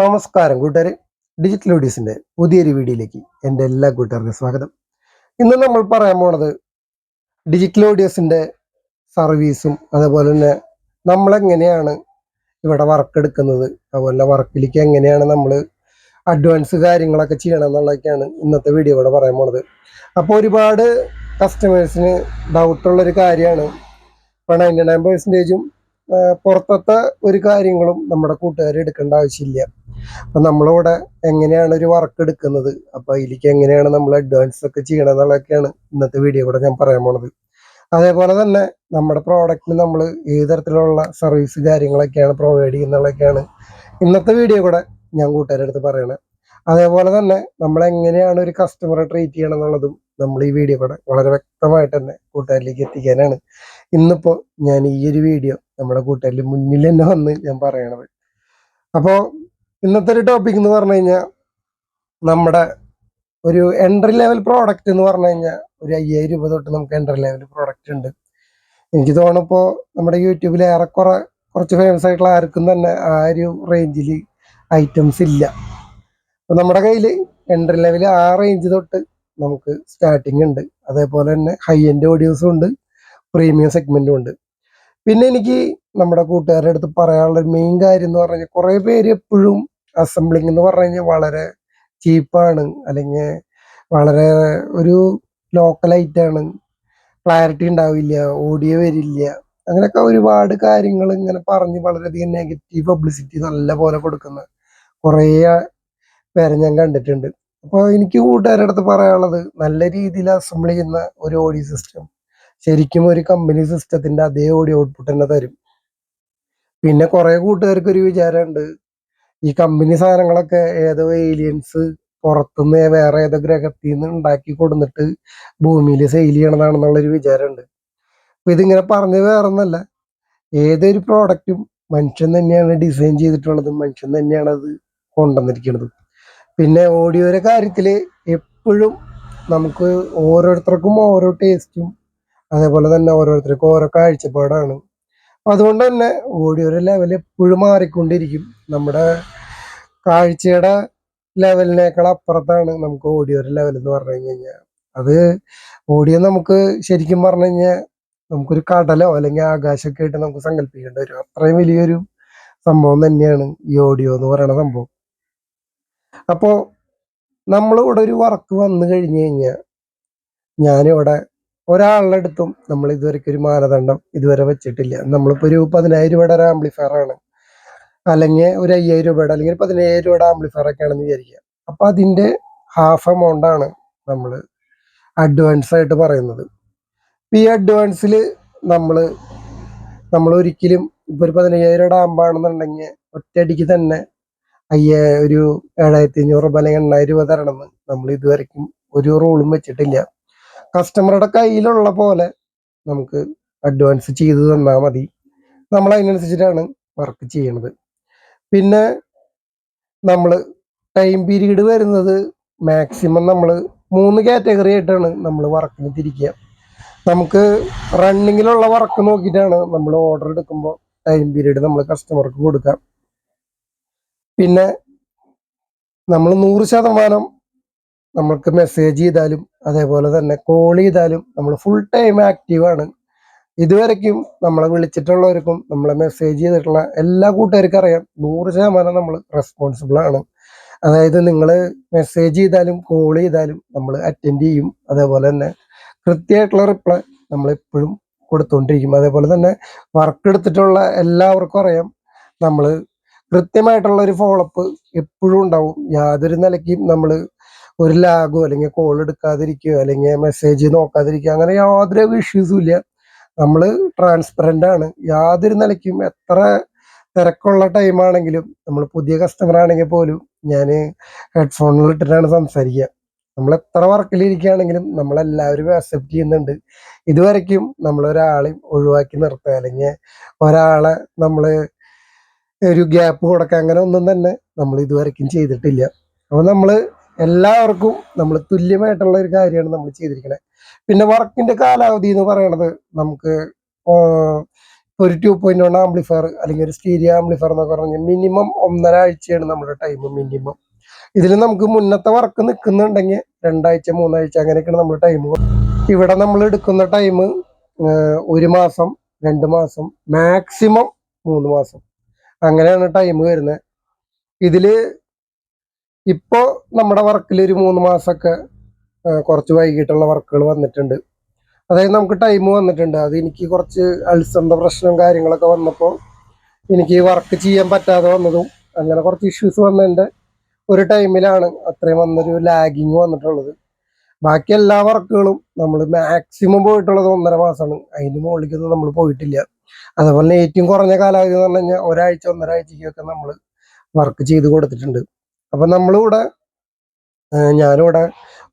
നമസ്കാരം കൂട്ടുകാരെ. ഡിജിറ്റൽ ഓഡീസിന്റെ പുതിയൊരു വീഡിയോയിലേക്ക് എന്റെ എല്ലാ കൂട്ടുകാർക്കും സ്വാഗതം. ഇന്ന് നമ്മൾ പറയാൻ പോണത് ഡിജിറ്റൽ ഓഡിയോസിന്റെ സർവീസും അതുപോലെ തന്നെ നമ്മളെങ്ങനെയാണ് ഇവിടെ വർക്ക് എടുക്കുന്നത് അതുപോലെ വർക്കിലേക്ക് എങ്ങനെയാണ് നമ്മൾ അഡ്വാൻസ് കാര്യങ്ങളൊക്കെ ചെയ്യണം എന്നുള്ളതൊക്കെയാണ് ഇന്നത്തെ വീഡിയോ ഇവിടെ പറയാൻ പോണത്. അപ്പോൾ ഒരുപാട് കസ്റ്റമേഴ്സിന് ഡൗട്ടുള്ളൊരു കാര്യമാണ്. ഇപ്പോൾ നയന്റി നയൻ പെർസെന്റേജും പുറത്തത്തെ ഒരു കാര്യങ്ങളും നമ്മുടെ കൂട്ടുകാർ എടുക്കേണ്ട ആവശ്യമില്ല. അപ്പൊ നമ്മളിവിടെ എങ്ങനെയാണ് ഒരു വർക്ക് എടുക്കുന്നത്? അപ്പൊ അതിലേക്ക് എങ്ങനെയാണ് നമ്മൾ അഡ്വാൻസ് ഒക്കെ ചെയ്യണം എന്നുള്ളതൊക്കെയാണ് ഇന്നത്തെ വീഡിയോ കൂടെ ഞാൻ പറയാൻ പോണത്. അതേപോലെ തന്നെ നമ്മുടെ പ്രോഡക്റ്റിന് നമ്മൾ ഏത് തരത്തിലുള്ള സർവീസ് കാര്യങ്ങളൊക്കെയാണ് പ്രൊവൈഡ് ചെയ്യുന്നതൊക്കെയാണ് ഇന്നത്തെ വീഡിയോ കൂടെ ഞാൻ കൂട്ടുകാരുടെ അടുത്ത് പറയണേ. അതേപോലെ തന്നെ നമ്മൾ എങ്ങനെയാണ് ഒരു കസ്റ്റമറെ ട്രീറ്റ് ചെയ്യണം എന്നുള്ളതും നമ്മൾ ഈ വീഡിയോ കൂടെ വളരെ വ്യക്തമായിട്ട് തന്നെ കൂട്ടുകാരിലേക്ക് എത്തിക്കാനാണ്. ഇന്നിപ്പോൾ ഞാൻ ഈ ഒരു വീഡിയോ നമ്മുടെ കൂട്ടുകാരിൽ മുന്നിൽ തന്നെ വന്ന് ഞാൻ പറയണത്. അപ്പോൾ ഇന്നത്തെ ഒരു ടോപ്പിക് എന്ന് പറഞ്ഞു കഴിഞ്ഞാൽ നമ്മുടെ ഒരു എൻട്രി ലെവൽ പ്രോഡക്റ്റ് എന്ന് പറഞ്ഞു കഴിഞ്ഞാൽ ഒരു അയ്യായിരം രൂപ തൊട്ട് നമുക്ക് എൻട്രി ലെവൽ പ്രോഡക്റ്റ് ഉണ്ട്. എനിക്ക് തോന്നുമ്പോൾ നമ്മുടെ യൂട്യൂബിൽ ഏറെക്കുറെ കുറച്ച് ഫേമസ് ആയിട്ടുള്ള ആർക്കും തന്നെ ആ ഒരു റേഞ്ചിൽ ഐറ്റംസ് ഇല്ല. അപ്പം നമ്മുടെ കയ്യിൽ എൻട്രി ലെവൽ ആ റേഞ്ച് തൊട്ട് നമുക്ക് സ്റ്റാർട്ടിംഗ് ഉണ്ട്. അതേപോലെ തന്നെ ഹൈ എൻഡ് ഓഡിയോസും ഉണ്ട്. പ്രീമിയം സെഗ്മെന്റും ഉണ്ട്. പിന്നെ എനിക്ക് നമ്മുടെ കൂട്ടുകാരുടെ അടുത്ത് പറയാനുള്ള മെയിൻ കാര്യം എന്ന് പറഞ്ഞു കഴിഞ്ഞാൽ കുറേ പേര് എപ്പോഴും അസംബ്ലിംഗ് എന്ന് പറഞ്ഞു കഴിഞ്ഞാൽ വളരെ ചീപ്പാണ് അല്ലെങ്കിൽ വളരെ ഒരു ലോക്കലായിട്ടാണ് ക്ലാരിറ്റി ഉണ്ടാവില്ല ഓഡിയോ വരില്ല. അങ്ങനെയൊക്കെ ഒരുപാട് കാര്യങ്ങൾ ഇങ്ങനെ പറഞ്ഞ് വളരെയധികം നെഗറ്റീവ് പബ്ലിസിറ്റി നല്ല പോലെ കൊടുക്കുന്ന കുറേ പേരെ ഞാൻ കണ്ടിട്ടുണ്ട്. അപ്പോൾ എനിക്ക് കൂട്ടുകാരുടെ അടുത്ത് പറയാനുള്ളത് നല്ല രീതിയിൽ അസംബിൾ ചെയ്യുന്ന ഒരു ഓഡിയോ സിസ്റ്റം ശരിക്കും ഒരു കമ്പനി സിസ്റ്റത്തിന്റെ അതേ ഓഡിയോ ഔട്ട്പുട്ട് തന്നെ തരും. പിന്നെ കുറേ കൂട്ടുകാർക്ക് ഒരു വിചാരമുണ്ട്. ഈ കമ്പനി സാധനങ്ങളൊക്കെ ഏതോ ഏലിയൻസ് പുറത്തുനിന്ന് വേറെ ഏതോ ഗ്രഹത്തിൽ നിന്ന് ഉണ്ടാക്കി കൊടുന്നിട്ട് ഭൂമിയിൽ സെയിൽ ചെയ്യണതാണെന്നുള്ളൊരു വിചാരമുണ്ട്. അപ്പൊ ഇതിങ്ങനെ പറഞ്ഞ് വേറൊന്നല്ല. ഏതൊരു പ്രോഡക്റ്റും മനുഷ്യൻ തന്നെയാണ് ഡിസൈൻ ചെയ്തിട്ടുള്ളത് മനുഷ്യൻ തന്നെയാണ് അത് കൊണ്ടുവന്നിരിക്കുന്നത് പിന്നെ ഓഡിയോയുടെ കാര്യത്തിൽ എപ്പോഴും നമുക്ക് ഓരോരുത്തർക്കും ഓരോ ടേസ്റ്റും അതേപോലെ തന്നെ ഓരോരുത്തർക്കും ഓരോ കാഴ്ചപ്പാടാണ്. അതുകൊണ്ട് തന്നെ ഓഡിയോയുടെ ലെവൽ എപ്പോഴും മാറിക്കൊണ്ടിരിക്കും. നമ്മുടെ കാഴ്ചയുടെ ലെവലിനേക്കാൾ അപ്പുറത്താണ് നമുക്ക് ഓഡിയോയുടെ ലെവൽ എന്ന് പറഞ്ഞു കഴിഞ്ഞാൽ അത് ഓഡിയോ നമുക്ക് ശരിക്കും പറഞ്ഞു കഴിഞ്ഞാൽ നമുക്കൊരു കടലോ അല്ലെങ്കിൽ ആകാശമൊക്കെ ആയിട്ട് നമുക്ക് സങ്കല്പിക്കേണ്ടി വരും. അത്രയും വലിയൊരു സംഭവം തന്നെയാണ് ഈ ഓഡിയോ എന്ന് പറയുന്ന സംഭവം. അപ്പോൾ നമ്മളിവിടെ ഒരു വർക്ക് വന്നു കഴിഞ്ഞു കഴിഞ്ഞാൽ ഞാനിവിടെ ഒരാളുടെ അടുത്തും നമ്മൾ ഇതുവരെയ്ക്ക് ഒരു മാനദണ്ഡം ഇതുവരെ വെച്ചിട്ടില്ല. നമ്മളിപ്പോൾ ഒരു പതിനായിരം രൂപയുടെ ഒരു ആംപ്ലിഫയർ ആണ്. അല്ലെങ്കിൽ ഒരു അയ്യായിരം രൂപയുടെ അല്ലെങ്കിൽ പതിനായിരം രൂപയുടെ ആംപ്ലിഫയർ ഒക്കെ ആണെന്ന് വിചാരിക്കുക. അപ്പം അതിന്റെ ഹാഫ് എമൗണ്ട് ആണ് നമ്മൾ അഡ്വാൻസ് ആയിട്ട് പറയുന്നത്. ഈ അഡ്വാൻസിൽ നമ്മൾ നമ്മൾ ഒരിക്കലും ഇപ്പോൾ ഒരു പതിനയ്യായിരം രൂപയുടെ ആമ്പാണെന്നുണ്ടെങ്കിൽ ഒറ്റയടിക്ക് തന്നെ അയ്യ ഒരു ഏഴായിരത്തി അഞ്ഞൂറ് രൂപ അല്ലെങ്കിൽ എണ്ണായിരം രൂപ തരണമെന്ന് നമ്മൾ ഇതുവരെക്കും ഒരു റൂളും വെച്ചിട്ടില്ല. കസ്റ്റമറുടെ കയ്യിലുള്ള പോലെ നമുക്ക് അഡ്വാൻസ് ചെയ്ത് തന്നാൽ മതി. നമ്മൾ അതിനനുസരിച്ചിട്ടാണ് വർക്ക് ചെയ്യണത്. പിന്നെ നമ്മൾ ടൈം പീരീഡ് വരുന്നത് മാക്സിമം നമ്മൾ മൂന്ന് കാറ്റഗറി ആയിട്ടാണ് നമ്മൾ വർക്കിന് തിരിക്കുക. നമുക്ക് റണ്ണിങ്ങിലുള്ള വർക്ക് നോക്കിയിട്ടാണ് നമ്മൾ ഓർഡർ എടുക്കുമ്പോൾ ടൈം പീരീഡ് നമ്മൾ കസ്റ്റമർക്ക് കൊടുക്കാം പിന്നെ നമ്മൾ നൂറ് ശതമാനം നമ്മൾക്ക് മെസ്സേജ് ചെയ്താലും അതേപോലെ തന്നെ കോൾ ചെയ്താലും നമ്മൾ ഫുൾ ടൈം ആക്റ്റീവാണ് ഇതുവരെക്കും നമ്മളെ വിളിച്ചിട്ടുള്ളവർക്കും നമ്മളെ മെസ്സേജ് ചെയ്തിട്ടുള്ള എല്ലാ കൂട്ടുകാർക്കും അറിയാം നൂറ് ശതമാനം നമ്മൾ റെസ്പോൺസിബിൾ ആണ്. അതായത് നിങ്ങൾ മെസ്സേജ് ചെയ്താലും കോൾ ചെയ്താലും നമ്മൾ അറ്റൻഡ് ചെയ്യും. അതേപോലെ തന്നെ കൃത്യമായിട്ടുള്ള റിപ്ലൈ നമ്മൾ എപ്പോഴും കൊടുത്തുകൊണ്ടിരിക്കും അതേപോലെ തന്നെ വർക്ക് എടുത്തിട്ടുള്ള എല്ലാവർക്കും അറിയാം നമ്മൾ കൃത്യമായിട്ടുള്ള ഒരു ഫോളോപ്പ് എപ്പോഴും ഉണ്ടാവും. യാതൊരു നിലയ്ക്കും നമ്മൾ ഒരു ലാഗോ അല്ലെങ്കിൽ കോൾ എടുക്കാതിരിക്കുകയോ അല്ലെങ്കിൽ മെസ്സേജ് നോക്കാതിരിക്കുക അങ്ങനെ യാതൊരു ഇഷ്യൂസും ഇല്ല. നമ്മൾ ട്രാൻസ്പെറന്റ് ആണ്. യാതൊരു നിലയ്ക്കും എത്ര തിരക്കുള്ള ടൈം ആണെങ്കിലും നമ്മൾ പുതിയ കസ്റ്റമർ ആണെങ്കിൽ പോലും ഞാൻ ഹെഡ്ഫോണിൽ ഇട്ടിട്ടാണ് സംസാരിക്കുക. നമ്മൾ എത്ര വർക്കിലിരിക്കുകയാണെങ്കിലും നമ്മളെല്ലാവരും അക്സെപ്റ്റ് ചെയ്യുന്നുണ്ട്. ഇതുവരയ്ക്കും നമ്മളൊരാളെയും ഒഴിവാക്കി നിർത്തുക അല്ലെങ്കിൽ ഒരാളെ നമ്മൾ ഒരു ഗ്യാപ്പ് കൊടുക്കുക അങ്ങനെ ഒന്നും തന്നെ നമ്മൾ ഇതുവരെക്കും ചെയ്തിട്ടില്ല. അപ്പോൾ നമ്മൾ എല്ലാവർക്കും നമ്മൾ തുല്യമായിട്ടുള്ള ഒരു കാര്യമാണ് നമ്മൾ ചെയ്തിരിക്കുന്നത് പിന്നെ വർക്കിന്റെ കാലാവധി എന്ന് പറയണത് നമുക്ക് ഒരു ടു പോയിന്റ് വൺ ആംപ്ലിഫയർ അല്ലെങ്കിൽ ഒരു സ്റ്റീരിയോ ആംപ്ലിഫയർ എന്നൊക്കെ പറഞ്ഞ മിനിമം ഒന്നര ആഴ്ചയാണ് നമ്മുടെ ടൈം മിനിമം ഇതിൽ നമുക്ക് മുന്നത്തെ വർക്ക് നിൽക്കുന്നുണ്ടെങ്കിൽ രണ്ടാഴ്ച മൂന്നാഴ്ച അങ്ങനെയൊക്കെയാണ് നമ്മൾ ടൈം ഇവിടെ നമ്മൾ എടുക്കുന്ന ടൈം ഒരു മാസം രണ്ട് മാസം മാക്സിമം മൂന്ന് മാസം. അങ്ങനെയാണ് ടൈം വരുന്നത്. ഇതിൽ ഇപ്പോൾ നമ്മുടെ വർക്കിൽ ഒരു മൂന്ന് മാസമൊക്കെ കുറച്ച് വൈകിട്ടുള്ള വർക്കുകൾ വന്നിട്ടുണ്ട്. അതായത് നമുക്ക് ടൈം വന്നിട്ടുണ്ട്. അത് എനിക്ക് കുറച്ച് അൾസറിന്റെ പ്രശ്നം കാര്യങ്ങളൊക്കെ വന്നപ്പോൾ എനിക്ക് വർക്ക് ചെയ്യാൻ പറ്റാതെ വന്നതും അങ്ങനെ കുറച്ച് ഇഷ്യൂസ് വന്നതിന്റെ ഒരു ടൈമിലാണ് അത്രയും വന്നൊരു ലാഗിങ് വന്നിട്ടുള്ളത്. ബാക്കി എല്ലാ വർക്കുകളും നമ്മൾ മാക്സിമം പോയിട്ടുള്ളത് ഒന്നര മാസമാണ്. അതിന് മുകളിലേക്കൊന്നും നമ്മൾ പോയിട്ടില്ല. അതുപോലെ ഏറ്റവും കുറഞ്ഞ കാലാവധി എന്ന് പറഞ്ഞു കഴിഞ്ഞാൽ ഒരാഴ്ച ഒന്നരാഴ്ചയ്ക്കൊക്കെ നമ്മൾ വർക്ക് ചെയ്ത് കൊടുത്തിട്ടുണ്ട്. അപ്പം നമ്മളിവിടെ ഞാനിവിടെ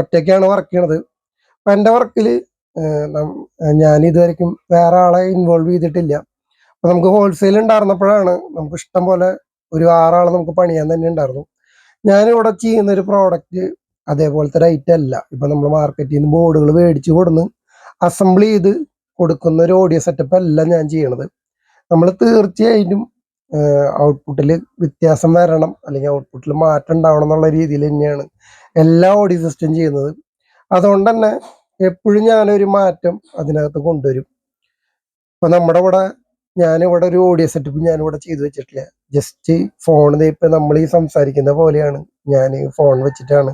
ഒറ്റയ്ക്കാണ് വർക്ക് ചെയ്യണത്. അപ്പം എന്റെ വർക്കിൽ ഞാൻ ഇതുവരെയ്ക്കും വേറെ ആളെ ഇൻവോൾവ് ചെയ്തിട്ടില്ല. അപ്പം നമുക്ക് ഹോൾസെയിൽ ഉണ്ടായിരുന്നപ്പോഴാണ് നമുക്ക് ഇഷ്ടം പോലെ ഒരു ആറാളെ നമുക്ക് പണിയാൻ തന്നെ ഉണ്ടായിരുന്നു. ഞാനിവിടെ ചെയ്യുന്ന ഒരു പ്രോഡക്റ്റ് അതേപോലത്തെ റേറ്റ് അല്ല. ഇപ്പം നമ്മൾ മാർക്കറ്റിൽ നിന്ന് ബോർഡുകൾ മേടിച്ച് കൊടുന്ന് അസംബിൾ ചെയ്ത് കൊടുക്കുന്ന ഒരു ഓഡിയോ സെറ്റപ്പ് അല്ല ഞാൻ ചെയ്യണത്. നമ്മൾ തീർച്ചയായിട്ടും ഔട്ട്പുട്ടിൽ വ്യത്യാസം വരണം അല്ലെങ്കിൽ ഔട്ട്പുട്ടിൽ മാറ്റം ഉണ്ടാവണം എന്നുള്ള രീതിയിൽ തന്നെയാണ് എല്ലാ ഓഡിയോ സിസ്റ്റം ചെയ്യുന്നത്. അതുകൊണ്ട് തന്നെ എപ്പോഴും ഞാനൊരു മാറ്റം അതിനകത്ത് കൊണ്ടുവരും. ഇപ്പൊ നമ്മുടെ ഇവിടെ ഞാനിവിടെ ഒരു ഓഡിയോ സെറ്റപ്പ് ഞാനിവിടെ ചെയ്തു വെച്ചിട്ടില്ല. ജസ്റ്റ് ഫോണിൽ ഇപ്പൊ നമ്മൾ ഈ സംസാരിക്കുന്ന പോലെയാണ്. ഞാൻ ഫോൺ വെച്ചിട്ടാണ്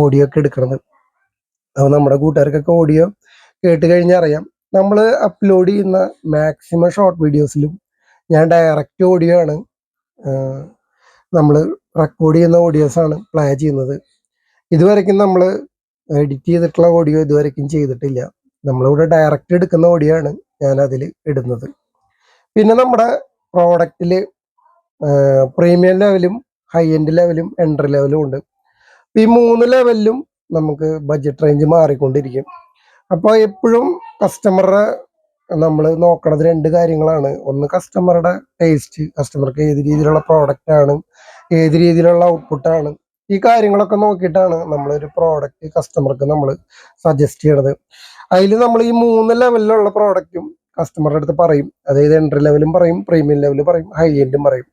ഓഡിയോ ഒക്കെ എടുക്കുന്നത് അപ്പൊ നമ്മുടെ കൂട്ടുകാർക്കൊക്കെ ഓഡിയോ കേട്ട് കഴിഞ്ഞാൽ അറിയാം. നമ്മൾ അപ്ലോഡ് ചെയ്യുന്ന മാക്സിമം ഷോർട്ട് വീഡിയോസിലും ഞാൻ ഡയറക്റ്റ് ഓഡിയോ ആണ് നമ്മൾ റെക്കോർഡ് ചെയ്യുന്ന ഓഡിയോസാണ് പ്ലേ ചെയ്യുന്നത്. ഇതുവരെക്കും നമ്മൾ എഡിറ്റ് ചെയ്തിട്ടുള്ള ഓഡിയോ ഇതുവരെക്കും ചെയ്തിട്ടില്ല. നമ്മളിവിടെ ഡയറക്റ്റ് എടുക്കുന്ന ഓഡിയോ ആണ് ഞാൻ അതിൽ ഇടുന്നത്. പിന്നെ നമ്മുടെ പ്രോഡക്റ്റിൽ പ്രീമിയം ലെവലും ഹൈ എൻഡ് ലെവലും എൻട്രി ലെവലും ഉണ്ട്. ഈ മൂന്ന് ലെവലിലും നമുക്ക് ബഡ്ജറ്റ് റേഞ്ച് മാറിക്കൊണ്ടിരിക്കും. അപ്പോൾ എപ്പോഴും കസ്റ്റമറെ നമ്മൾ നോക്കണത് രണ്ട് കാര്യങ്ങളാണ്. ഒന്ന് കസ്റ്റമറുടെ ടേസ്റ്റ് കസ്റ്റമർക്ക് ഏത് രീതിയിലുള്ള പ്രോഡക്റ്റ് ആണ് ഏത് രീതിയിലുള്ള ഔട്ട്പുട്ടാണ് ഈ കാര്യങ്ങളൊക്കെ നോക്കിയിട്ടാണ് നമ്മളൊരു പ്രോഡക്റ്റ് കസ്റ്റമർക്ക് നമ്മൾ സജസ്റ്റ് ചെയ്യണത്. അതിൽ നമ്മൾ ഈ മൂന്ന് ലെവലിലുള്ള പ്രോഡക്റ്റും കസ്റ്റമറുടെ അടുത്ത് പറയും. അതായത് എൻട്രി ലെവലും പറയും പ്രീമിയം ലെവലും പറയും ഹൈ എൻഡും പറയും.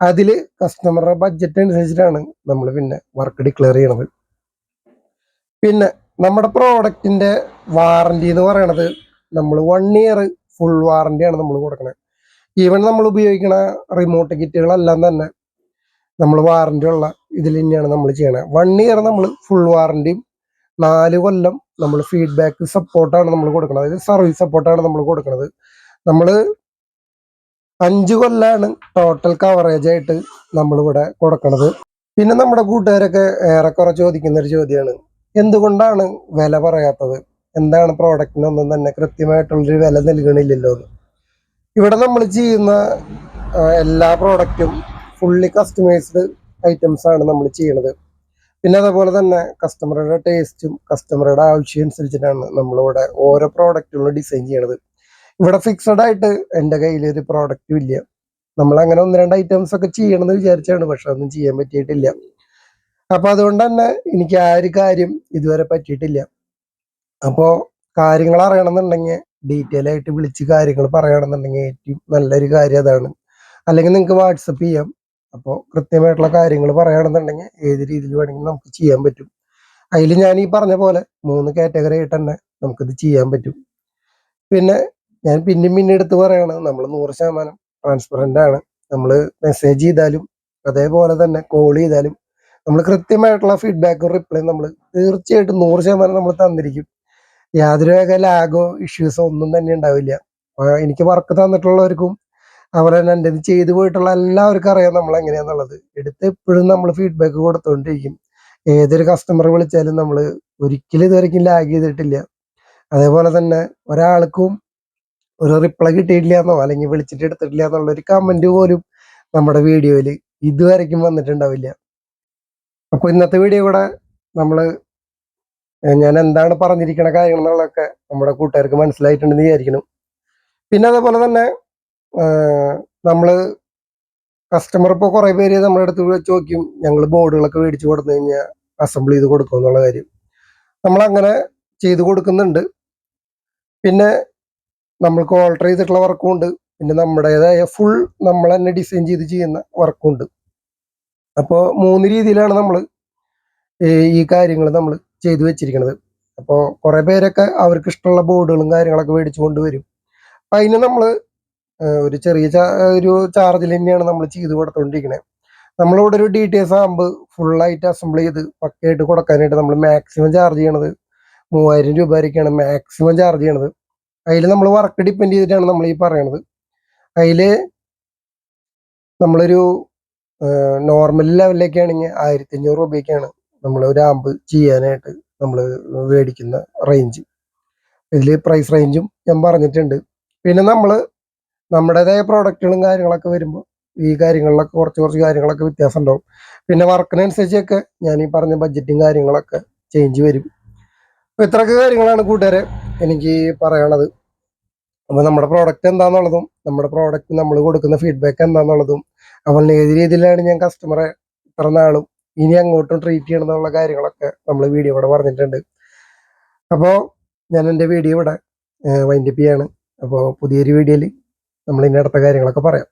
അതിൽ കസ്റ്റമറുടെ ബഡ്ജറ്റ് അനുസരിച്ചിട്ടാണ് നമ്മൾ പിന്നെ വർക്ക് ഡിക്ലെയർ ചെയ്യണത്. പിന്നെ നമ്മുടെ പ്രോഡക്റ്റിന്റെ വാറണ്ടി എന്ന് പറയണത് നമ്മൾ വൺ ഇയർ ഫുൾ വാറണ്ടിയാണ് നമ്മൾ കൊടുക്കുന്നത് ഈവൻ നമ്മൾ ഉപയോഗിക്കുന്ന റിമോട്ട് കിറ്റുകളെല്ലാം തന്നെ നമ്മൾ വാറണ്ടി ഉള്ള ഇതിൽ തന്നെയാണ് നമ്മൾ ചെയ്യണത് വൺ ഇയർ നമ്മൾ ഫുൾ വാറണ്ടിയും നാല് കൊല്ലം നമ്മൾ ഫീഡ്ബാക്ക് സപ്പോർട്ടാണ് നമ്മൾ കൊടുക്കുന്നത് അതായത് സർവീസ് സപ്പോർട്ടാണ് നമ്മൾ കൊടുക്കുന്നത് നമ്മൾ അഞ്ച് കൊല്ലാണ് ടോട്ടൽ കവറേജ് ആയിട്ട് നമ്മളിവിടെ കൊടുക്കണത്. പിന്നെ നമ്മുടെ കൂട്ടുകാരൊക്കെ ഏറെക്കുറെ ചോദിക്കുന്ന ഒരു ചോദ്യമാണ് എന്തുകൊണ്ടാണ് വില പറയാത്തത്? എന്താണ് പ്രോഡക്റ്റിനൊന്നും തന്നെ കൃത്യമായിട്ടുള്ളൊരു വില നൽകണില്ലല്ലോ എന്ന്. ഇവിടെ നമ്മൾ ചെയ്യുന്ന എല്ലാ പ്രോഡക്റ്റും ഫുള്ളി കസ്റ്റമൈസ്ഡ് ഐറ്റംസ് ആണ് നമ്മൾ ചെയ്യണത്. പിന്നെ അതുപോലെ തന്നെ കസ്റ്റമറുടെ ടേസ്റ്റും കസ്റ്റമറുടെ ആവശ്യം അനുസരിച്ചിട്ടാണ് നമ്മളിവിടെ ഓരോ പ്രോഡക്റ്റുകളും ഡിസൈൻ ചെയ്യണത്. ഇവിടെ ഫിക്സഡ് ആയിട്ട് എന്റെ കയ്യിൽ ഒരു പ്രോഡക്റ്റും ഇല്ല. നമ്മൾ അങ്ങനെ ഒന്ന് രണ്ട് ഐറ്റംസ് ഒക്കെ ചെയ്യണമെന്ന് വിചാരിച്ചാണ് പക്ഷെ അതൊന്നും ചെയ്യാൻ പറ്റിയിട്ടില്ല. അപ്പൊ അതുകൊണ്ട് തന്നെ എനിക്ക് ആ ഒരു കാര്യം ഇതുവരെ പറ്റിയിട്ടില്ല. അപ്പോ കാര്യങ്ങൾ അറിയണമെന്നുണ്ടെങ്കിൽ ഡീറ്റെയിൽ ആയിട്ട് വിളിച്ച് കാര്യങ്ങൾ പറയണമെന്നുണ്ടെങ്കിൽ ഏറ്റവും നല്ലൊരു കാര്യം അതാണ്. അല്ലെങ്കിൽ നിങ്ങൾക്ക് വാട്സപ്പ് ചെയ്യാം. അപ്പോൾ കൃത്യമായിട്ടുള്ള കാര്യങ്ങൾ പറയുകയാണെന്നുണ്ടെങ്കിൽ ഏത് രീതിയിൽ വേണമെങ്കിലും നമുക്ക് ചെയ്യാൻ പറ്റും. അതിൽ ഞാൻ ഈ പറഞ്ഞ പോലെ മൂന്ന് കാറ്റഗറി ആയിട്ട് തന്നെ നമുക്കിത് ചെയ്യാൻ പറ്റും. പിന്നെ ഞാൻ പിന്നെയും പിന്നെ എടുത്ത് പറയുകയാണ് നമ്മൾ നൂറ് ശതമാനം ട്രാൻസ്പെറന്റ് ആണ്. നമ്മൾ മെസ്സേജ് ചെയ്താലും അതേപോലെ തന്നെ കോൾ ചെയ്താലും നമ്മൾ കൃത്യമായിട്ടുള്ള ഫീഡ്ബാക്കും റിപ്ലൈയും നമ്മൾ തീർച്ചയായിട്ടും നൂറ് ശതമാനം നമ്മൾ തന്നിരിക്കും. യാതൊരു വക ലാഗോ ഇഷ്യൂസോ ഒന്നും തന്നെ ഉണ്ടാവില്ല. എനിക്ക് വർക്ക് തന്നിട്ടുള്ളവർക്കും അവരെ എന്റെ ചെയ്തു പോയിട്ടുള്ള എല്ലാവർക്കും അറിയാം നമ്മൾ എങ്ങനെയാന്നുള്ളത്. എടുത്ത് എപ്പോഴും നമ്മൾ ഫീഡ്ബാക്ക് കൊടുത്തുകൊണ്ടിരിക്കും ഏതൊരു കസ്റ്റമർ വിളിച്ചാലും നമ്മൾ ഒരിക്കലും ഇതുവരെയ്ക്കും ലാഗ് ചെയ്തിട്ടില്ല. അതേപോലെ തന്നെ ഒരാൾക്കും ഒരു റിപ്ലൈ കിട്ടിയിട്ടില്ല എന്നോ അല്ലെങ്കിൽ വിളിച്ചിട്ട് എടുത്തിട്ടില്ല എന്നുള്ള ഒരു കമന്റ് പോലും നമ്മുടെ വീഡിയോയിൽ ഇതുവരെയ്ക്കും വന്നിട്ടുണ്ടാവില്ല. അപ്പൊ ഇന്നത്തെ വീഡിയോ കൂടെ നമ്മൾ ഞാൻ എന്താണ് പറഞ്ഞിരിക്കുന്ന കാര്യങ്ങൾ എന്നുള്ളതൊക്കെ നമ്മുടെ കൂട്ടുകാർക്ക് മനസ്സിലായിട്ടുണ്ടെന്ന് വിചാരിക്കണം പിന്നെ അതേപോലെ തന്നെ നമ്മൾ കസ്റ്റമർ ഇപ്പോൾ കുറേ പേര് നമ്മുടെ അടുത്ത് വെച്ച് നോക്കും ഞങ്ങൾ ബോർഡുകളൊക്കെ മേടിച്ചു കൊടുത്തു കഴിഞ്ഞാൽ അസംബിൾ ചെയ്ത് കൊടുക്കും എന്നുള്ള കാര്യം. നമ്മൾ അങ്ങനെ ചെയ്ത് കൊടുക്കുന്നുണ്ട്. പിന്നെ നമ്മൾക്ക് ഓൾട്ടർ ചെയ്തിട്ടുള്ള വർക്കും ഉണ്ട്. പിന്നെ നമ്മുടേതായ ഫുൾ നമ്മൾ തന്നെ ഡിസൈൻ ചെയ്ത് ചെയ്യുന്ന വർക്കും ഉണ്ട്. അപ്പോൾ മൂന്ന് രീതിയിലാണ് നമ്മൾ ഈ കാര്യങ്ങൾ നമ്മൾ ചെയ്തു വെച്ചിരിക്കുന്നത് അപ്പോൾ കുറേ പേരൊക്കെ അവർക്ക് ഇഷ്ടമുള്ള ബോർഡുകളും കാര്യങ്ങളൊക്കെ മേടിച്ചു കൊണ്ടുവരും. അപ്പം അതിന് നമ്മൾ ഒരു ചെറിയ ഒരു ചാർജിൽ തന്നെയാണ് നമ്മൾ ചെയ്ത് കൊടുത്തുകൊണ്ടിരിക്കുന്നത് നമ്മളിവിടെ ഒരു ഡി ടി എസ് ആകുമ്പോൾ ഫുള്ളായിട്ട് അസംബിൾ ചെയ്ത് പക്കയായിട്ട് കൊടുക്കാനായിട്ട് നമ്മൾ മാക്സിമം ചാർജ് ചെയ്യണത് മൂവായിരം രൂപ വരെയൊക്കെയാണ് മാക്സിമം ചാർജ് ചെയ്യണത്. അതിൽ നമ്മൾ വർക്ക് ഡിപ്പെൻഡ് ചെയ്തിട്ടാണ് നമ്മൾ ഈ പറയണത്. അതിൽ നമ്മളൊരു നോർമൽ ലെവലിലേക്ക് ആണെങ്കിൽ ആയിരത്തി അഞ്ഞൂറ് രൂപയ്ക്കാണ് നമ്മൾ ഒരു ആമ്പ് ചെയ്യാനായിട്ട് നമ്മൾ മേടിക്കുന്ന റേഞ്ച് ഇതിൽ പ്രൈസ് റേഞ്ചും ഞാൻ പറഞ്ഞിട്ടുണ്ട്. പിന്നെ നമ്മൾ നമ്മുടേതായ പ്രോഡക്റ്റുകളും കാര്യങ്ങളൊക്കെ വരുമ്പോൾ ഈ കാര്യങ്ങളിലൊക്കെ കുറച്ച് കുറച്ച് കാര്യങ്ങളൊക്കെ വ്യത്യാസം ഉണ്ടാവും. പിന്നെ വർക്കിനനുസരിച്ചൊക്കെ ഞാൻ ഈ പറഞ്ഞ ബഡ്ജറ്റും കാര്യങ്ങളൊക്കെ ചേഞ്ച് വരും. അപ്പോൾ ഇത്രയൊക്കെ കാര്യങ്ങളാണ് കൂട്ടുകാരെ എനിക്ക് പറയാനുള്ളത്. അപ്പോൾ നമ്മുടെ പ്രോഡക്റ്റ് എന്താണെന്നുള്ളതും നമ്മുടെ പ്രോഡക്റ്റ് നമ്മൾ കൊടുക്കുന്ന ഫീഡ്ബാക്ക് എന്താണെന്നുള്ളതും അപ്പോൾ ഏത് രീതിയിലാണ് ഞാൻ കസ്റ്റമറെ ഇത്ര നാളും ഇനി അങ്ങോട്ടും ട്രീറ്റ് ചെയ്യണം എന്നുള്ള കാര്യങ്ങളൊക്കെ നമ്മൾ വീഡിയോ ഇവിടെ പറഞ്ഞിട്ടുണ്ട്. അപ്പോൾ ഞാൻ എന്റെ വീഡിയോ ഇവിടെ വൈൻഡപ്പ് ചെയ്യാണ്. അപ്പോൾ പുതിയൊരു വീഡിയോയിൽ നമ്മൾ ഇനി അടുത്ത കാര്യങ്ങളൊക്കെ പറയാം.